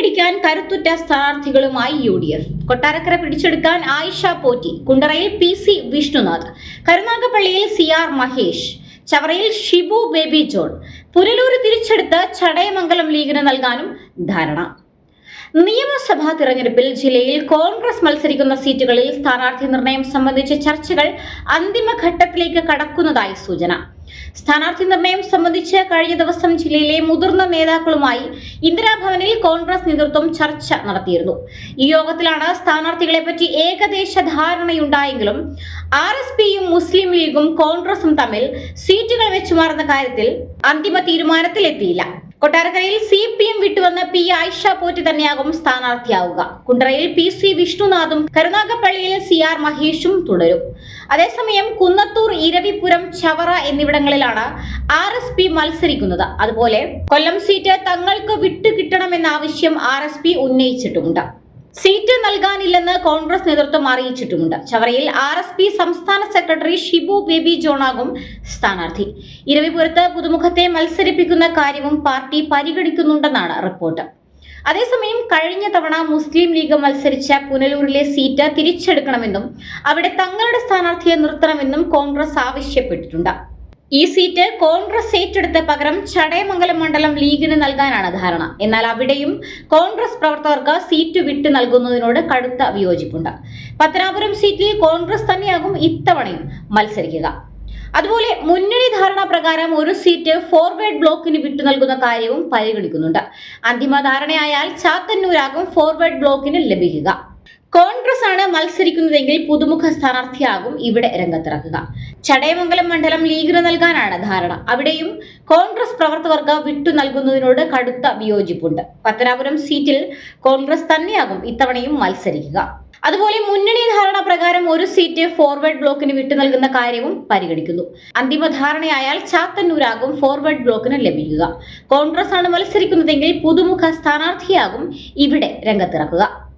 പിടിക്കാൻ കരുത്തുറ്റ സ്ഥാനാർത്ഥികളുമായി യു ഡി എഫ് കൊട്ടാരക്കര പിടിച്ചെടുക്കാൻ ആയിഷ പോറ്റി കുണ്ടറയിൽ പി സി വിഷ്ണുനാഥ് കരുനാഗപ്പള്ളിയിൽ സി ആർ മഹേഷ് ചവറയിൽ ഷിബു ബേബി ജോൺ പുനലൂർ തിരിച്ചെടുത്ത് ചടയമംഗലം ലീഗിന് നൽകാനും ധാരണ. നിയമസഭാ തിരഞ്ഞെടുപ്പിൽ ജില്ലയിൽ കോൺഗ്രസ് മത്സരിക്കുന്ന സീറ്റുകളിൽ സ്ഥാനാർത്ഥി നിർണയം സംബന്ധിച്ച ചർച്ചകൾ അന്തിമഘട്ടത്തിലേക്ക് കടക്കുന്നതായി സൂചന. സ്ഥാനാർത്ഥി നിർണയം സംബന്ധിച്ച് കഴിഞ്ഞ ദിവസം ജില്ലയിലെ മുതിർന്ന നേതാക്കളുമായി ഇന്ദിരാഭവനിൽ കോൺഗ്രസ് നേതൃത്വം ചർച്ച നടത്തിയിരുന്നു. ഈ യോഗത്തിലാണ് സ്ഥാനാർത്ഥികളെ പറ്റി ഏകദേശ ധാരണയുണ്ടായെങ്കിലും ആർ എസ് പിയും മുസ്ലിം ലീഗും കോൺഗ്രസും തമ്മിൽ സീറ്റുകൾ വെച്ചുമാറുന്ന കാര്യത്തിൽ അന്തിമ തീരുമാനത്തിലെത്തിയില്ല. കൊട്ടാരക്കരയിൽ സി പി എം വിട്ടുവന്ന പി ആയിഷ പോറ്റി തന്നെയാകും സ്ഥാനാർത്ഥിയാവുക. കുണ്ടറയിൽ പി സി വിഷ്ണുനാഥും കരുനാഗപ്പള്ളിയിൽ സി ആർ മഹേഷും തുടരും. അതേസമയം കുന്നത്തൂർ ഇരവിപുരം ചവറ എന്നിവിടങ്ങളിലാണ് ആർ എസ് പി മത്സരിക്കുന്നത്. അതുപോലെ കൊല്ലം സീറ്റ് തങ്ങൾക്ക് വിട്ടുകിട്ടണമെന്ന ആവശ്യം ആർ എസ് പി ഉന്നയിച്ചിട്ടുമുണ്ട്. സീറ്റ് നൽകാനില്ലെന്ന് കോൺഗ്രസ് നേതൃത്വം അറിയിച്ചിട്ടുമുണ്ട്. ചവറയിൽ ആർ എസ് പി സംസ്ഥാന സെക്രട്ടറി ഷിബു ബേബി ജോണാകും സ്ഥാനാർത്ഥി. ഇരവിപുരത്ത് പുതുമുഖത്തെ മത്സരിപ്പിക്കുന്ന കാര്യവും പാർട്ടി പരിഗണിക്കുന്നുണ്ടെന്നാണ് റിപ്പോർട്ട്. അതേസമയം കഴിഞ്ഞ തവണ മുസ്ലിം ലീഗ് മത്സരിച്ച പുനലൂരിലെ സീറ്റ് തിരിച്ചെടുക്കണമെന്നും അവിടെ തങ്ങളുടെ സ്ഥാനാർത്ഥിയെ നിർത്തണമെന്നും കോൺഗ്രസ് ആവശ്യപ്പെട്ടിട്ടുണ്ട്. ഈ സീറ്റ് കോൺഗ്രസ് ഏറ്റെടുത്ത പകരം ചടയമംഗലം മണ്ഡലം ലീഗിന് നൽകാനാണ് ധാരണ. എന്നാൽ അവിടെയും കോൺഗ്രസ് പ്രവർത്തകർക്ക് സീറ്റ് വിട്ടു നൽകുന്നതിനോട് കടുത്ത വിയോജിപ്പുണ്ട്. പത്തനാപുരം സീറ്റിൽ കോൺഗ്രസ് തന്നെയാകും ഇത്തവണയും മത്സരിക്കുക. അതുപോലെ മുന്നണി ധാരണ പ്രകാരം ഒരു സീറ്റ് ഫോർവേഡ് ബ്ലോക്കിന് വിട്ടു നൽകുന്ന കാര്യവും പരിഗണിക്കുന്നുണ്ട്. അന്തിമ ധാരണയായാൽ ചാത്തന്നൂരാകും ഫോർവേഡ് ബ്ലോക്കിന് ലഭിക്കുക. കോൺഗ്രസ് ആണ് മത്സരിക്കുന്നതെങ്കിൽ പുതുമുഖ സ്ഥാനാർത്ഥിയാകും ഇവിടെ രംഗത്തിറക്കുക ചടയമംഗലം മണ്ഡലം ലീഗിന് നൽകാനാണ് ധാരണ. അവിടെയും കോൺഗ്രസ് പ്രവർത്തകർക്ക് വിട്ടു നൽകുന്നതിനോട് കടുത്ത വിയോജിപ്പുണ്ട്. പത്തനാപുരം സീറ്റിൽ കോൺഗ്രസ് തന്നെയാകും ഇത്തവണയും മത്സരിക്കുക. അതുപോലെ മുന്നണി ധാരണ പ്രകാരം ഒരു സീറ്റ് ഫോർവേഡ് ബ്ലോക്കിന് വിട്ടു നൽകുന്ന കാര്യവും പരിഗണിക്കുന്നു. അന്തിമ ധാരണയായാൽ ചാത്തന്നൂരാകും ഫോർവേഡ് ബ്ലോക്കിന് ലഭിക്കുക. കോൺഗ്രസ് ആണ് മത്സരിക്കുന്നതെങ്കിൽ പുതുമുഖ സ്ഥാനാർത്ഥിയാകും ഇവിടെ രംഗത്തിറക്കുക.